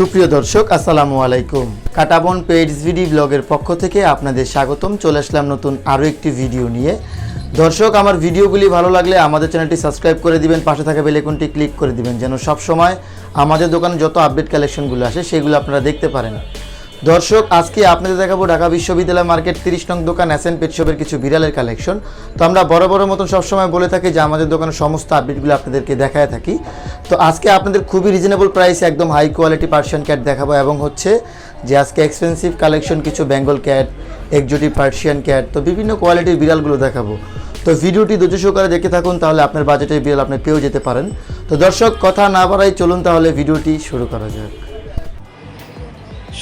সুপ্রিয় দর্শক, আসসালামু আলাইকুম। কাটাবন পেইডস ভিডি ব্লগের পক্ষ থেকে আপনাদের স্বাগতম। চলে আসলাম নতুন আরও একটি ভিডিও নিয়ে। দর্শক, আমার ভিডিওগুলি ভালো লাগলে আমাদের চ্যানেলটি সাবস্ক্রাইব করে দিবেন, পাশে থাকা বেলেকনটি ক্লিক করে দিবেন, যেন সবসময় আমাদের দোকানে যত আপডেট কালেকশনগুলো আসে, সেগুলো আপনারা দেখতে পারেন। দর্শক, আজকে আপনাদের দেখাবো ঢাকা বিশ্ববিদ্যালয় মার্কেট তিরিশ নং দোকান এন পেট কিছু বিড়ালের কালেকশন। তো আমরা বড় বড় মতন সবসময় বলে থাকি যে আমাদের দোকানের সমস্ত আপডেটগুলো আপনাদেরকে দেখায় থাকি। তো আজকে আপনাদের খুবই রিজনেবল প্রাইসে একদম হাই কোয়ালিটি পার্সিয়ান ক্যাট দেখাবো এবং হচ্ছে যে আজকে এক্সপেন্সিভ কালেকশন কিছু Bengal cat exotic Persian cat তো বিভিন্ন কোয়ালিটির বিড়ালগুলো দেখাবো। তো ভিডিওটি ধৈর্য সহকারে দেখে থাকুন, তাহলে আপনার বাজেটের বিড়াল আপনি পেয়েও যেতে পারেন। তো দর্শক, কথা না বাড়াই চলুন তাহলে ভিডিওটি শুরু করা যাক।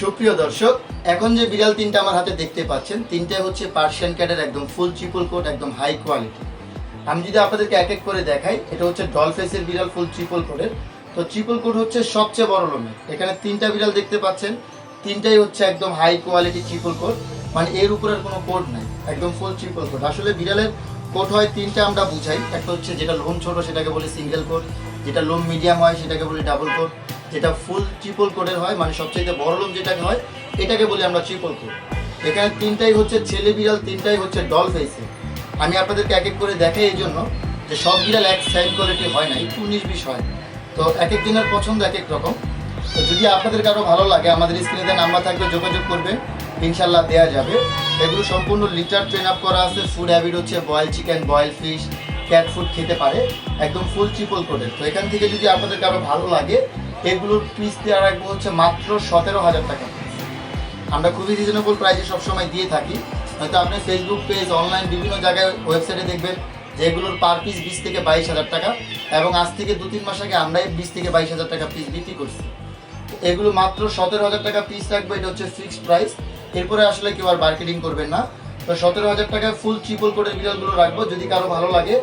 সুপ্রিয় দর্শক, এখন যে বিড়াল তিনটা আমার হাতে দেখতে পাচ্ছেন, তিনটাই হচ্ছে পার্সিয়ান ক্যাটের একদম ফুল ট্রিপল কোট একদম হাই কোয়ালিটি আমি যদি আপনাদেরকে এক এক করে দেখাই, এটা হচ্ছে ডল ফেসের বিড়াল ফুল ট্রিপল কোটের তো ট্রিপল কোট হচ্ছে সবচেয়ে বড় লোমের। এখানে তিনটা বিড়াল দেখতে পাচ্ছেন, তিনটাই হচ্ছে একদম হাই কোয়ালিটি ট্রিপল কোট মানে এর উপরের কোনো কোট নাই, একদম ফুল ট্রিপল কোট আসলে বিড়ালের কোট হয় তিনটা আমরা বুঝাই, একটা হচ্ছে যেটা লোম ছোট, সেটাকে বলি সিঙ্গেল কোট যেটা লোম মিডিয়াম হয়, সেটাকে বলি ডাবল কোট যেটা ফুল ট্রিপল কোটের হয় মানে সবচেয়ে বড় লোম যেটাকে হয়, এটাকে বলি আমরা ট্রিপল কোট এখানে তিনটাই হচ্ছে ছেলে বিড়াল, তিনটাই হচ্ছে ডল ফেসে আমি আপনাদেরকে এক এক করে দেখাই এই জন্য যে সব বিড়াল এক সাইড কোয়ালিটি হয় না, একটু উনিশ বিশ হয়। তো এক এক দিনের পছন্দ এক এক রকম। তো যদি আপনাদের কারও ভালো লাগে, আমাদের স্ক্রিনে নাম্বার থাকবে, যোগাযোগ করবে ইনশাল্লাহ দেওয়া যাবে। এগুলো সম্পূর্ণ লিটার ট্রেন আপ করা আছে। ফুড হ্যাবিট হচ্ছে boil chicken boil fish cat food খেতে পারে, একদম ফুল ট্রিপল কোটের তো এখান থেকে যদি আপনাদের কারও ভালো লাগে, এগুলোর পিস দেওয়া রাখব হচ্ছে মাত্র সতেরো হাজার টাকা। আমরা খুবই রিজনেবল প্রাইসে সবসময় দিয়ে থাকি। হয়তো আপনি ফেসবুক পেজ অনলাইন বিভিন্ন জায়গায় ওয়েবসাইটে দেখবেন যে এগুলোর পার পিস বিশ থেকে বাইশ হাজার টাকা এবং আজ থেকে দু তিন মাস আগে আমরাই বিশ থেকে বাইশ হাজার টাকা পিস বিক্রি করছি। এগুলো মাত্র সতেরো হাজার টাকা পিস রাখবে, এটা হচ্ছে ফিক্সড প্রাইস এরপরে আসলে কেউ আর মার্কেটিং করবেন না। তো সতেরো হাজার টাকায় ফুল ট্রিপল কোটের বিড়ালগুলো রাখব। যদি কারও ভালো লাগে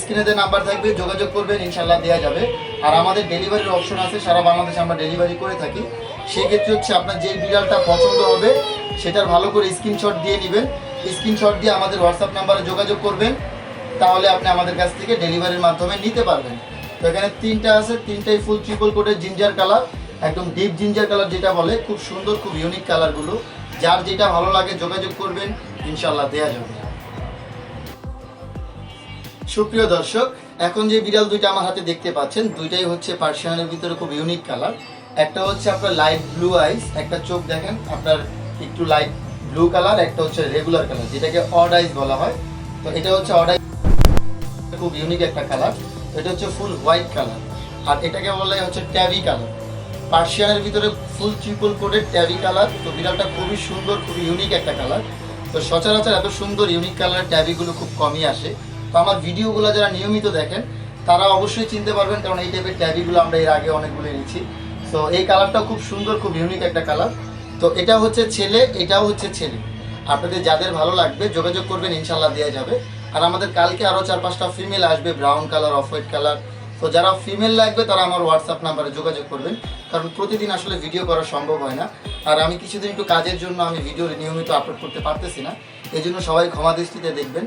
স্ক্রিনে যে নাম্বার থাকবে, যোগাযোগ করবেন, ইনশাল্লাহ দেওয়া যাবে। আর আমাদের ডেলিভারির অপশন আছে, সারা বাংলাদেশে আমরা ডেলিভারি করে থাকি। সেক্ষেত্রে হচ্ছে আপনার যে বিড়ালটা পছন্দ হবে, সেটার ভালো করে স্ক্রিনশট দিয়ে নেবেন। স্ক্রিনশট দিয়ে আমাদের হোয়াটসঅ্যাপ নাম্বারে যোগাযোগ করবেন। তাহলে আপনি আমাদের কাছ থেকে ডেলিভারির মাধ্যমে নিতে পারবেন। তো এখানে তিনটা আছে, তিনটাই ফুল ট্রিপল কোটের জিঞ্জার কালার একদম ডিপ জিঞ্জার কালার যেটা বলে, খুব সুন্দর, খুব ইউনিক কালারগুলো যার যেটা ভালো লাগে, যোগাযোগ করবেন। ইনশাল্লাহ দেয়া যাবে। সুপ্রিয় দর্শক, এখন যে বিড়াল দুইটা আমার হাতে দেখতে পাচ্ছেন, দুইটাই হচ্ছে পার্সিয়ানের ভিতরে খুব ইউনিক কালার একটা হচ্ছে আপনার লাইট ব্লু আইস একটা চোখ দেখেন, আপনার একটু লাইট ব্লু কালার একটা হচ্ছে রেগুলার কালার যেটাকে অড আইস বলা হয়। তো এটা হচ্ছে অড আইস খুব ইউনিক একটা কালার এটা হচ্ছে ফুল হোয়াইট কালার আর এটাকে বলা হয় হচ্ছে ট্যাভি কালার পার্সিয়ানের ভিতরে ফুল ট্রিপল কোডের ট্যাভি কালার তো বিড়ালটা খুবই সুন্দর, খুবই ইউনিক একটা কালার তো সচরাচর এত সুন্দর ইউনিক কালারের ট্যাবিগুলো খুব কমই আসে। তো আমার ভিডিওগুলো যারা নিয়মিত দেখেন, তারা অবশ্যই চিনতে পারবেন, কারণ এই টাইপের ট্যাবিগুলো আমরা এর আগে অনেকগুলো এনেছি। তো এই কালারটা খুব সুন্দর, খুব ইউনিক একটা কালার তো এটা হচ্ছে ছেলে, এটাও হচ্ছে ছেলে। আপনাদের যাদের ভালো লাগবে, যোগাযোগ করবেন ইনশাল্লাহ দেওয়া যাবে। আর আমাদের কালকে আরও চার পাঁচটা ফিমেল আসবে brown colour off white colour তো যারা ফিমেল লাগবে, তারা আমার হোয়াটসঅ্যাপ নাম্বারে যোগাযোগ করবেন। কারণ প্রতিদিন আসলে ভিডিও করা সম্ভব হয় না। আর আমি কিছুদিন একটু কাজের জন্য আমি ভিডিও নিয়মিত আপলোড করতে পারতেছি না। এই জন্য সবাই ক্ষমা দৃষ্টিতে দেখবেন।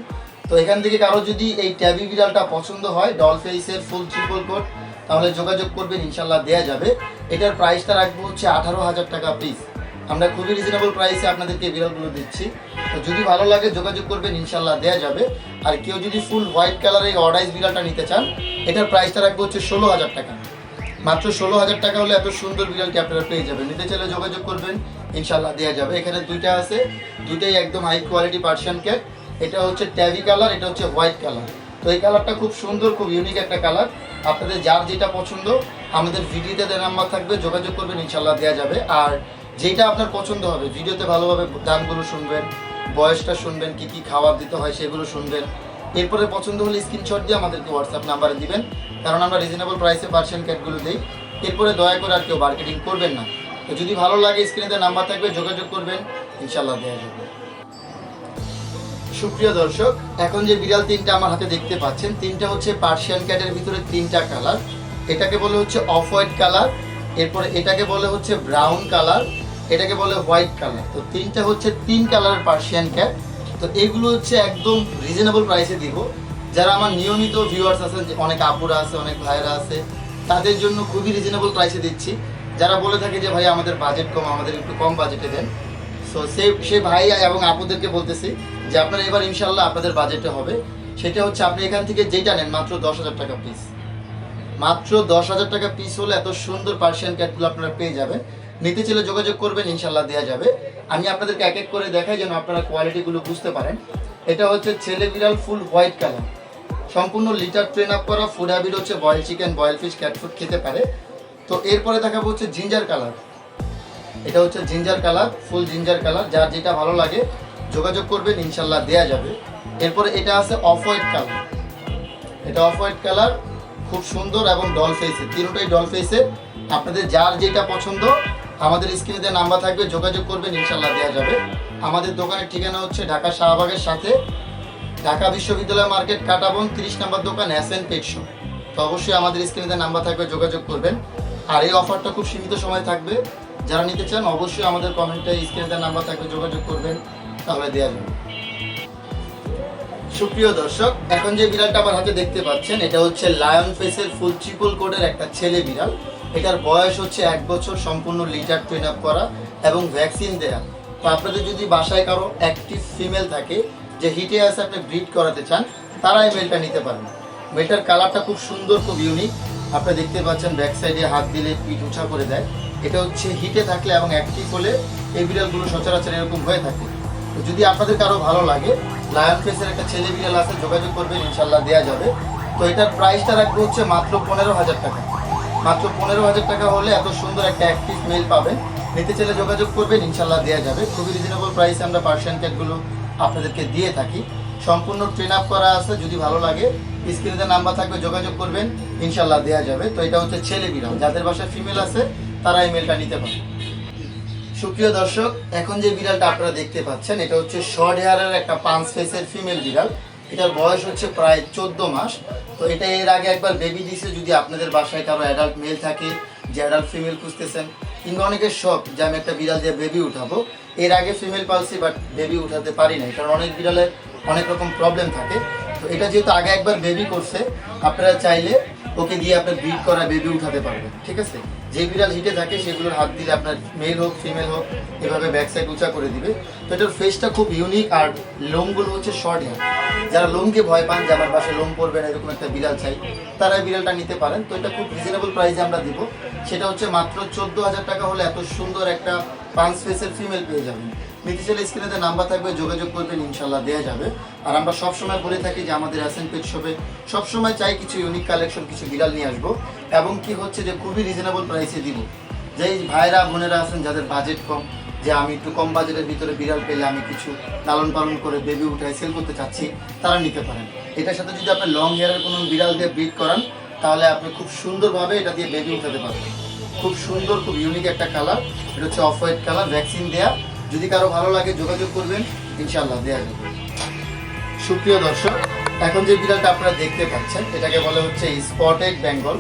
তো এখান থেকে কারও যদি এই ট্যাবি বিড়ালটা পছন্দ হয় ডল ফেসের ফুল ট্রিপল কোড তাহলে যোগাযোগ করবেন, ইনশাল্লাহ দেওয়া যাবে। এটার প্রাইসটা রাখব হচ্ছে আঠারো হাজার টাকা পিস আমরা খুবই রিজনেবল প্রাইসে আপনাদেরকে বিড়ালগুলো দিচ্ছি। তো যদি ভালো লাগে যোগাযোগ করবেন ইনশাল্লাহ দেওয়া যাবে। আর কেউ যদি ফুল হোয়াইট কালারের এই অর্ডাইজ বিড়ালটা নিতে চান, এটার প্রাইসটা রাখব হচ্ছে ষোলো হাজার টাকা। মাত্র ষোলো হাজার টাকা হলে এত সুন্দর বিড়ালটি আপনারা পেয়ে যাবেন। নিতে চাইলে যোগাযোগ করবেন ইনশাল্লাহ দেওয়া যাবে। এখানে দুইটা আছে, দুইটাই একদম হাই কোয়ালিটি পার্সিয়ান ক্যাট এটা হচ্ছে ট্যাভি কালার এটা হচ্ছে হোয়াইট কালার তো এই কালারটা খুব সুন্দর, খুব ইউনিক একটা কালার আপনাদের যার যেটা পছন্দ, আমাদের ভিডিওতে দেওয়া নাম্বার থাকবে, যোগাযোগ করবেন ইনশাল্লাহ দেওয়া যাবে। আর যেটা আপনার পছন্দ হবে। ভিডিওতে ভালোভাবে দামগুলো শুনবেন, বয়সটা শুনবেন, কি কি খাবার দিতে হয় সেগুলো শুনবেন। এরপরে পছন্দ হলে স্ক্রিনশট দিয়ে আমাদেরকে হোয়াটসঅ্যাপ নাম্বারে দিবেন। কারণ আমরা রিজনেবল প্রাইসে পার্সিয়ান ক্যাটগুলো দিই। এরপরে দয়া করে আর কেউ মার্কেটিং করবেন না। তো যদি ভালো লাগে স্ক্রিনে নাম্বার থাকবে, যোগাযোগ করবেন। ইনশাল্লাহ দেওয়া যাবে। সুপ্রিয় দর্শক, এখন যে বিড়াল তিনটা আমার হাতে দেখতে পাচ্ছেন, তিনটা হচ্ছে পার্সিয়ান ক্যাটের ভিতরে তিনটা কালার এটাকে বলে হচ্ছে অফ হোয়াইট কালার এরপরে এটাকে বলে হচ্ছে ব্রাউন কালার এটাকে বলে হোয়াইট কালার। তো তিনটা হচ্ছে তিন কালারের পার্সিয়ান ক্যাট তো এগুলো হচ্ছে একদম রিজনেবল প্রাইসে দিব। যারা আমার নিয়মিত ভিউয়ার্স আছেন অনেক আপুরা আছে, অনেক ভাইয়েরা আছে, তাদের জন্য খুবই রিজনেবল প্রাইসে দিচ্ছি। যারা বলে থাকে যে ভাই আমাদের বাজেট কম, আমাদের একটু কম বাজেটে দেন। সো সে সে ভাই এবং আপুদেরকে বলতেছি যে, আপনারা এবার ইনশাল্লাহ আপনাদের বাজেটে হবে। সেটা হচ্ছে আপনি এখান থেকে যেটা নেন, মাত্র দশ হাজার টাকা পিস মাত্র দশ হাজার টাকা পিস হলে এত সুন্দর পার্সিয়ান ক্যাটগুলো আপনারা পেয়ে যাবেন। নিতে চাইলে যোগাযোগ করবেন ইনশাল্লাহ দেওয়া যাবে। আমি আপনাদেরকে এক এক করে দেখাই যেন আপনারা কোয়ালিটিগুলো বুঝতে পারেন। এটা হচ্ছে ছেলে বিড়াল ফুল হোয়াইট কালার। সম্পূর্ণ লিটার ট্রেন আপ করা, ফুড হ্যাবিট হচ্ছে boil chicken, boil fish, cat food খেতে পারে। তো এরপরে দেখাবো হচ্ছে জিঞ্জার কালার। এটা হচ্ছে ginger colour, full ginger colour. যার যেটা ভালো লাগে, যোগাযোগ করবেন ইনশাল্লাহ দেয়া যাবে। এরপরে এটা আছে অফ হোয়াইট কালার। এটা অফ হোয়াইট কালার, খুব সুন্দর এবং ডল ফেসের তিনটাই ডল ফেসের আপনাদের যার যেটা পছন্দ আমাদের স্ক্রিনে দেওয়া নাম্বার থাকবে, যোগাযোগ করবেন ইনশাল্লাহ দেওয়া যাবে। আমাদের দোকানের ঠিকানা হচ্ছে ঢাকা শাহবাগের সাথে, ঢাকা বিশ্ববিদ্যালয় মার্কেট, কাটাবন, তিরিশ নম্বর দোকান এস এন পেট শপ তো অবশ্যই আমাদের স্ক্রিনে দেওয়া নাম্বার থাকবে, যোগাযোগ করবেন। আর এই অফারটা খুব সীমিত সময় থাকবে। যারা নিতে চান, অবশ্যই আমাদের কমেন্টে স্ক্রিনে দেওয়া নাম্বার থাকবে, যোগাযোগ করবেন, তাহলে দেওয়া যাবে। সুপ্রিয় দর্শক, এখন যে বিড়ালটা আমার হাতে দেখতে পাচ্ছেন, এটা হচ্ছে লায়ন ফেসের ফুল ট্রিপল কোডের একটা ছেলে বিড়াল। এটার বয়স হচ্ছে এক বছর সম্পূর্ণ লিটার ট্রেন আপ করা এবং ভ্যাকসিন দেয়া। তো আপনাদের যদি বাসায় কারও অ্যাক্টিভ ফিমেল থাকে, যে হিটে আছে আপনি ব্রিড করাতে চান, তারা এই মেলটা নিতে পারেন মেলটার কালারটা খুব সুন্দর, খুব ইউনিক আপনি দেখতে পাচ্ছেন ব্যাক সাইডে হাত দিলে পিঠ উঁচা করে দেয়। এটা হচ্ছে হিটে থাকলে এবং অ্যাক্টিভ হলে এই বিড়ালগুলো সচরাচর এরকম হয়ে থাকে। তো যদি আপনাদের কারও ভালো লাগে লায়ন ফেসের একটা ছেলে বিড়াল আছে, যোগাযোগ করবেন ইনশাল্লাহ দেওয়া যাবে। তো এটার প্রাইসটা রাখব হচ্ছে মাত্র পনেরো হাজার টাকা। মাত্র পনেরো হাজার টাকা হলে এত সুন্দর একটা অ্যাক্টিভ মেল পাবেন নিতে চাইলে যোগাযোগ করবেন ইনশাল্লাহ দেওয়া যাবে। খুবই রিজনেবল প্রাইসে আমরা পার্সিয়ান ক্যাটগুলো আপনাদেরকে দিয়ে থাকি। সম্পূর্ণ ট্রেন আপ করা আছে, যদি ভালো লাগে স্ক্রিনে নাম্বার থাকবে, যোগাযোগ করবেন ইনশাল্লাহ দেওয়া যাবে। তো এটা হচ্ছে ছেলে বিড়াল, যাদের বাসায় ফিমেল আছে, তারা এই মেলটা নিতে পারে। সুপ্রিয় দর্শক, এখন যে বিড়ালটা আপনারা দেখতে পাচ্ছেন, এটা হচ্ছে শর্ট হেয়ারের একটা পাঁচ ফেসের ফিমেল বিড়াল। এটার বয়স হচ্ছে প্রায় চোদ্দ মাস। তো এটা এর আগে একবার বেবি দিছে যদি আপনাদের বাসায় কারও অ্যাডাল্ট মেল থাকে, যে অ্যাডাল্ট ফিমেল খুঁজতেছেন। কিংবা অনেকের শখ যে আমি একটা বিড়াল দিয়ে বেবি উঠাবো। এর আগে ফিমেল পালছি বাট বেবি উঠাতে পারি নাই। কারণ অনেক বিড়ালের অনেক রকম প্রবলেম থাকে। তো এটা যেহেতু আগে একবার বেবি করছে, আপনারা চাইলে ওকে দিয়ে আপনার ব্রিড করা বেবি উঠাতে পারবেন। ঠিক আছে? যে বিড়াল হিটে থাকে সেগুলোর হাত দিলে আপনার মেল হোক ফিমেল হোক, এভাবে ব্যাক সাইড উঁচা করে দিবে। তো এটার ফেসটা খুব ইউনিক আর লোমগুলো হচ্ছে শর্ট হেয়ার যারা লোমকে ভয় পান, যে আমার পাশে লোম পড়বে না, এরকম একটা বিড়াল চাই তারা বিড়ালটা নিতে পারেন। তো এটা খুব রিজনেবল প্রাইসে আমরা দিব। সেটা হচ্ছে মাত্র চোদ্দ হাজার টাকা হলে এত সুন্দর একটা পাঁচ ফেসের ফিমেল পেয়ে যাবেন। নিতে চাইলে স্ক্রিনে নাম্বার থাকবে, যোগাযোগ করবেন ইনশাল্লাহ দেওয়া যাবে। আর আমরা সবসময় বলে থাকি যে আমাদের অ্যাসেন পেট শপে সবসময় চাই কিছু ইউনিক কালেকশন কিছু বিড়াল নিয়ে আসব। এবং কি হচ্ছে যে খুবই রিজনেবল প্রাইসে দিব। যেই ভাইরা বোনেরা আছেন, যাদের বাজেট কম, যে আমি একটু কম বাজেটের ভিতরে বিড়াল পেলে আমি কিছু লালন পালন করে বেবি উঠায় সেল করতে চাচ্ছি, তারা নিতে পারেন। এটার সাথে যদি আপনি লং হেয়ারের কোনো বিড়াল দিয়ে ব্রিড করান, তাহলে আপনি খুব সুন্দরভাবে এটা দিয়ে বেবি উঠাতে পারবেন। খুব সুন্দর, খুব ইউনিক একটা কালার এটা হচ্ছে অফ হোয়াইট কালার ভ্যাকসিন দেয়া। যদি কারও ভালো লাগে যোগাযোগ করবেন ইনশাল্লাহ দেওয়া যাবে। সুপ্রিয় দর্শক, এখন যে বিড়ালটা আপনারা দেখতে পাচ্ছেন, এটাকে বলে হচ্ছে স্পটেড বেঙ্গল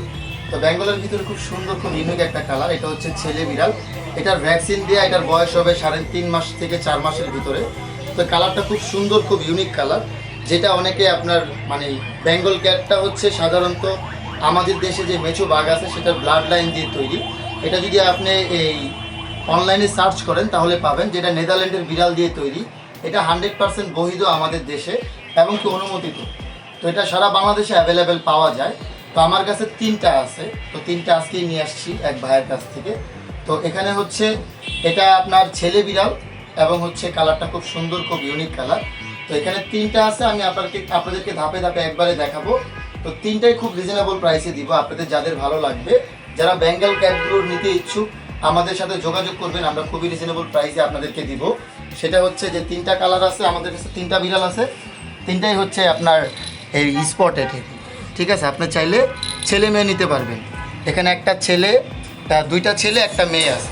তো বেঙ্গলের ভিতরে খুব সুন্দর, খুব ইউনিক একটা কালার এটা হচ্ছে ছেলে বিড়াল। এটার ভ্যাকসিন দেওয়া এটার বয়স হবে সাড়ে তিন মাস থেকে চার মাসের ভিতরে। তো কালারটা খুব সুন্দর, খুব ইউনিক কালার যেটা অনেকে আপনার মানে বেঙ্গল ক্যাটটা হচ্ছে সাধারণত আমাদের দেশে যে মেচো বাঘ আছে, সেটার ব্লাড লাইন দিয়ে তৈরি। এটা যদি আপনি এই অনলাইনে সার্চ করেন, তাহলে পাবেন যেটা নেদারল্যান্ডের বিড়াল দিয়ে তৈরি। এটা হান্ড্রেড পার্সেন্ট বৈধ আমাদের দেশে এবং কি অনুমোদিত। তো এটা সারা বাংলাদেশে অ্যাভেলেবেল পাওয়া যায়। তো আমার কাছে তিনটা আছে। তো তিনটা আজকেই নিয়ে আসছি এক ভাইয়ের কাছ থেকে। তো এখানে হচ্ছে এটা আপনার ছেলে বিড়াল এবং হচ্ছে কালারটা খুব সুন্দর, খুব ইউনিক কালার। তো এখানে তিনটা আছে, আমি আপনাকে, আপনাদেরকে ধাপে ধাপে একবারে দেখাবো। তো তিনটাই খুব রিজনেবল প্রাইসে দিব, আপনাদের যাদের ভালো লাগবে। যারা বেঙ্গল ক্যাটগুলো নিতে ইচ্ছুক আমাদের সাথে যোগাযোগ করবেন, আমরা খুবই রিজনেবল প্রাইসে আপনাদেরকে দিব। সেটা হচ্ছে যে তিনটা কালার আছে, আমাদের কাছে তিনটা বিড়াল আছে। তিনটাই হচ্ছে আপনার এই স্পটেড ঠিক আছে? আপনি চাইলে ছেলে মেয়ে নিতে পারবেন। এখানে একটা ছেলে দুইটা ছেলে, একটা মেয়ে আছে।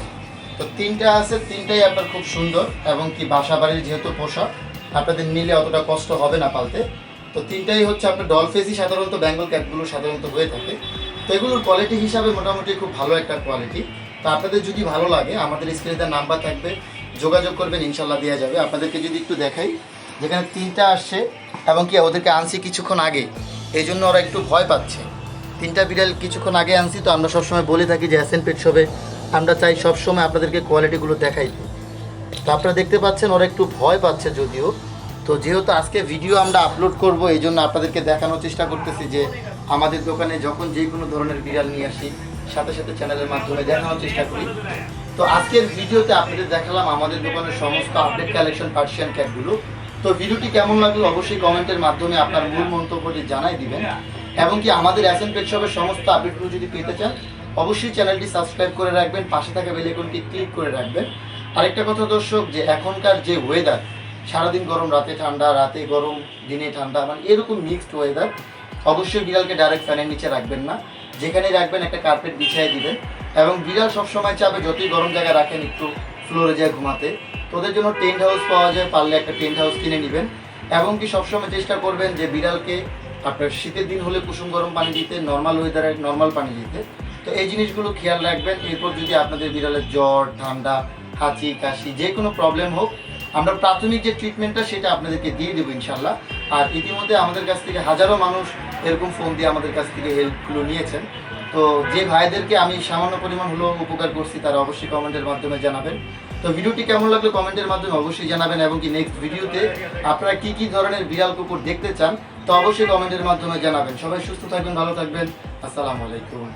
তো তিনটা আছে, তিনটাই আপনার খুব সুন্দর, এবং কি বাসা বাড়ির যেহেতু পোষা আপনাদের নিলে অতটা কষ্ট হবে না পালতে। তো তিনটাই হচ্ছে আপনার ডলফেসই সাধারণত বেঙ্গল ক্যাটগুলো সাধারণত হয়ে থাকে। তো এগুলোর কোয়ালিটি হিসাবে মোটামুটি খুব ভালো একটা কোয়ালিটি তো আপনাদের যদি ভালো লাগে, আমাদের স্ক্রিনে তার নাম্বার থাকবে, যোগাযোগ করবেন, ইনশাল্লাহ দেওয়া যাবে। আপনাদেরকে যদি একটু দেখাই, যেখানে তিনটা আসছে এবং কি ওদেরকে আনছি কিছুক্ষণ আগে, এই জন্য ওরা একটু ভয় পাচ্ছে। তিনটা বিড়াল কিছুক্ষণ আগে আনছি, তো আমরা সবসময় বলে থাকি যে অ্যাসেন পেট শপে আমরা চাই সবসময় আপনাদেরকে কোয়ালিটিগুলো দেখাইতে তো আপনারা দেখতে পাচ্ছেন, ওরা একটু ভয় পাচ্ছে যদিও। তো যেহেতু আজকে ভিডিও আমরা আপলোড করব, এই জন্য আপনাদেরকে দেখানোর চেষ্টা করতেছি যে আমাদের দোকানে যখন যে কোনো ধরনের বিড়াল নিয়ে আসি সাথে সাথে চ্যানেলের মাধ্যমে দেখানোর চেষ্টা করি। তো আজকের ভিডিওতে আপনাদের দেখালাম আমাদের দোকানের সমস্ত আপডেট কালেকশন পার্সিয়ান ক্যাটগুলো তো ভিডিওটি কেমন লাগল অবশ্যই কমেন্টের মাধ্যমে আপনার মূল মন্তব্যটি জানাই দিবেন। এবং কি আমাদের অ্যাসেন পেট শপের সমস্ত আপডেটগুলো যদি পেতে চান, অবশ্যই চ্যানেলটি সাবস্ক্রাইব করে রাখবেন, পাশে থাকা বেল আইকনটি ক্লিক করে রাখবেন। আরেকটা কথা দর্শক, যে এখনকার যে ওয়েদার সারাদিন গরম, রাতে ঠান্ডা, রাতে গরম, দিনে ঠান্ডা মানে এরকম মিক্সড ওয়েদার অবশ্যই বিড়ালকে ডাইরেক্ট ফ্যানের নিচে রাখবেন না। যেখানে রাখবেন একটা কার্পেট বিছিয়ে দিবেন এবং বিড়াল সবসময় চাবে যতই গরম জায়গায় রাখেন একটু ফ্লোরে যায় ঘুমাতে। তোদের জন্য টেন্ট হাউস পাওয়া যায়, পারলে একটা টেন্ট হাউস কিনে নেবেন। এবং কি সবসময় চেষ্টা করবেন যে বিড়ালকে আপনার শীতের দিন হলে কুসুম গরম পানি দিতে নর্মাল ওয়েদারে নর্মাল পানি দিতে। তো এই জিনিসগুলো খেয়াল রাখবেন। এরপর যদি আপনাদের বিড়ালের জ্বর, ঠান্ডা, হাঁচি, কাশি যে কোনো প্রবলেম হোক আমরা প্রাথমিক যে ট্রিটমেন্টটা সেটা আপনাদেরকে দিয়ে দেবো ইনশাল্লাহ আর ইতিমধ্যে আমাদের কাছ থেকে হাজারো মানুষ এরকম ফোন দিয়ে আমাদের কাছ থেকে হেল্পগুলো নিয়েছেন। তো যে ভাইদেরকে আমি সামান্য পরিমাণ হলেও উপকার করছি, তারা অবশ্যই কমেন্টের মাধ্যমে জানাবেন। তো ভিডিওটি কেমন লাগল কমেন্টের মাধ্যমে অবশ্যই জানাবেন এবং কি নেক্সট ভিডিওতে আপনারা কি কি ধরনের বিড়াল কুকুর দেখতে চান, তো অবশ্যই কমেন্টের মাধ্যমে জানাবেন। সবাই সুস্থ থাকবেন, ভালো থাকবেন। আসসালামু আলাইকুম।